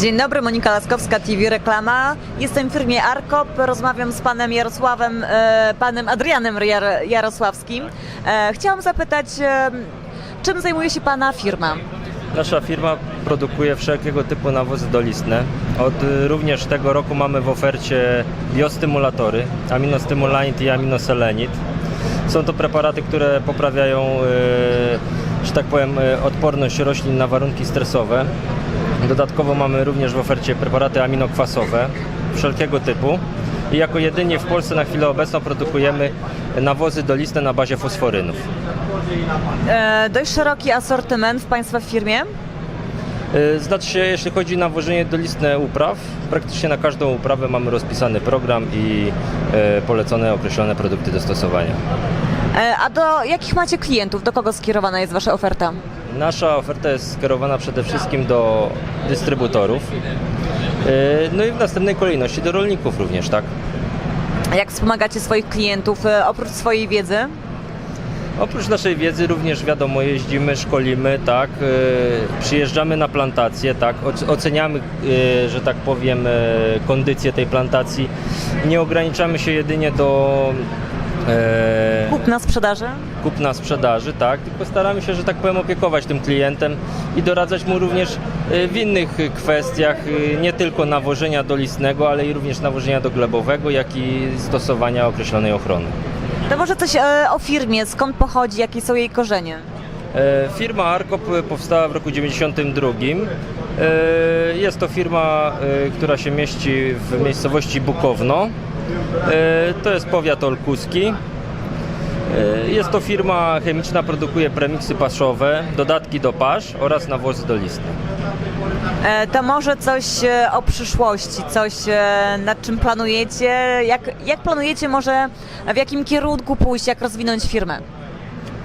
Dzień dobry, Monika Laskowska, TV Reklama. Jestem w firmie Arkop. Rozmawiam z panem Jarosławem, e, panem Adrianem Jar Jarosławskim. E, chciałam zapytać, e, czym zajmuje się pana firma? Nasza firma produkuje wszelkiego typu nawozy dolistne. Od również tego roku mamy w ofercie biostymulatory, aminostymulanit i aminoselenit. Są to preparaty, które poprawiają, że tak powiem, odporność roślin na warunki stresowe. Dodatkowo mamy również w ofercie preparaty aminokwasowe wszelkiego typu. I jako jedynie w Polsce na chwilę obecną produkujemy nawozy dolistne na bazie fosforynów. E, dość szeroki asortyment w państwa firmie. Znaczy się, jeśli chodzi o nawożenie dolistne upraw, praktycznie na każdą uprawę mamy rozpisany program i e, polecone określone produkty do stosowania. E, a do jakich macie klientów? Do kogo skierowana jest wasza oferta? Nasza oferta jest skierowana przede wszystkim do dystrybutorów, y, no i w następnej kolejności do rolników również, tak? A Jak wspomagacie swoich klientów e, oprócz swojej wiedzy? Oprócz naszej wiedzy również wiadomo, jeździmy, szkolimy, tak, y, przyjeżdżamy na plantację, tak, oc- oceniamy, y, że tak powiem, y, kondycję tej plantacji. Nie ograniczamy się jedynie do Kupna sprzedaży? kupna sprzedaży, tak, tylko staramy się, że tak powiem, opiekować tym klientem i doradzać mu również y, w innych kwestiach, y, nie tylko nawożenia dolistnego, ale i również nawożenia doglebowego, jak i stosowania określonej ochrony. To może coś e, o firmie, skąd pochodzi, jakie są jej korzenie? E, Firma Arkop powstała w roku 92. E, Jest to firma, e, która się mieści w miejscowości Bukowno. To jest powiat olkuski. Jest to firma chemiczna, produkuje premiksy paszowe, dodatki do pasz oraz nawozy dolistne. E, To może coś o przyszłości, coś nad czym planujecie? Jak, jak planujecie może w jakim kierunku pójść, jak rozwinąć firmę?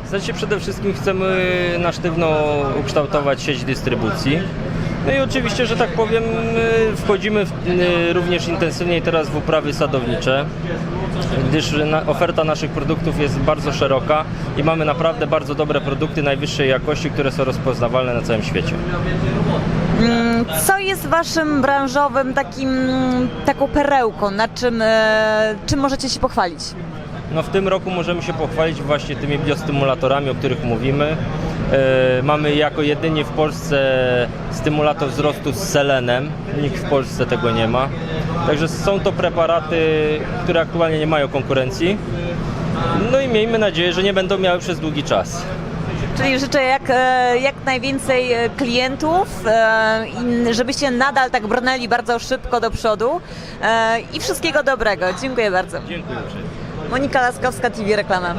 Znaczy przede wszystkim chcemy na sztywno ukształtować sieć dystrybucji. No i oczywiście, że tak powiem, y, wchodzimy w, y, również intensywniej teraz w uprawy sadownicze, gdyż na, oferta naszych produktów jest bardzo szeroka i mamy naprawdę bardzo dobre produkty najwyższej jakości, które są rozpoznawalne na całym świecie. Mm, Co jest waszym branżowym takim, taką perełką, nad czym, e, czym możecie się pochwalić? No w tym roku możemy się pochwalić właśnie tymi biostymulatorami, o których mówimy. E, mamy jako jedynie w Polsce stymulator wzrostu z selenem. Nikt w Polsce tego nie ma. Także są to preparaty, które aktualnie nie mają konkurencji. No i miejmy nadzieję, że nie będą miały przez długi czas. Czyli życzę jak, e, jak najwięcej e, klientów, żebyście nadal tak brnęli bardzo szybko do przodu i wszystkiego dobrego. Dziękuję bardzo. Dziękuję. Monika Laskowska, TV Reklama.